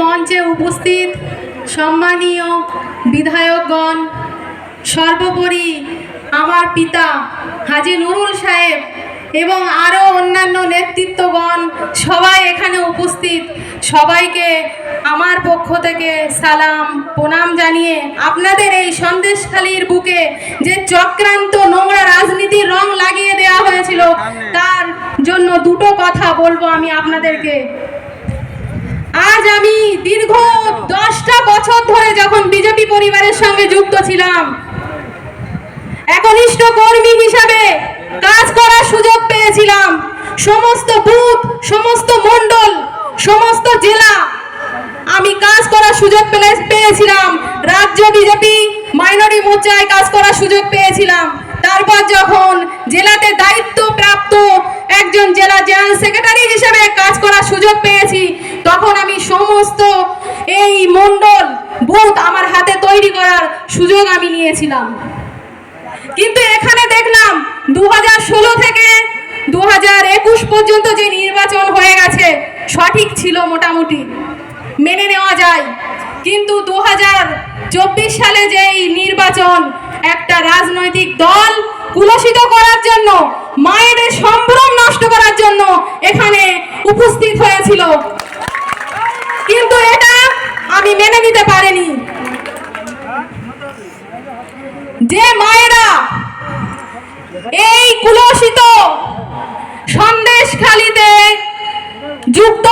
মঞ্চে উপস্থিত সম্মানীয় বিধায়কগণ সর্বোপরি আমার পিতা হাজি নুরুল সাহেব এবং আরও অন্যান্য নেতৃত্বগণ সবাই এখানে উপস্থিত। সবাইকে আমার পক্ষ থেকে সালাম প্রণাম জানিয়ে আপনাদের এই সন্দেশখালির বুকে যে চক্রান্ত নোংরা রাজনীতির রং লাগিয়ে দেওয়া হয়েছিল তার জন্য দুটো কথা বলব আমি আপনাদেরকে। আজ আমি দীর্ঘ দশটা বছর ধরে যখন বিজেপি পরিবারের সঙ্গে যুক্ত ছিলাম, একনিষ্ঠ কর্মী হিসাবে কাজ করার সুযোগ পেয়েছিলাম। সমস্ত বুথ, সমস্ত মণ্ডল, সমস্ত জেলা আমি কাজ করার সুযোগ পেয়েছিলাম। রাজ্য বিজেপি মাইনরি মোর্চায় কাজ করার সুযোগ পেয়েছিলাম। তারপর যখন জেলাতে দায়িত্ব প্রাপ্ত একজন জেলা জেনারেল সেক্রেটারি হিসেবে কাজ করার সুযোগ পেয়েছি তখন আমি সমস্ত এই মণ্ডল বুথ আমার হাতে তৈরি করার সুযোগ আমি নিয়েছিলাম। কিন্তু এখানে দেখলাম দু হাজার ষোলো থেকে দু হাজার একুশ পর্যন্ত যে নির্বাচন হয়ে গেছে, সঠিক ছিল মোটামুটি, মেনে নেওয়া যায়। কিন্তু দু হাজার চব্বিশ সালে যে এই নির্বাচন একটা রাজনৈতিক দল কুলসিত করার জন্য, মায়েদের সম্ভ্রম নষ্ট করার জন্য এখানে উপস্থিত হয়েছিল। মেনে নিতে পারেনি। যে মায়েরা এই কুলসিত সন্দেশখালিতে যুক্ত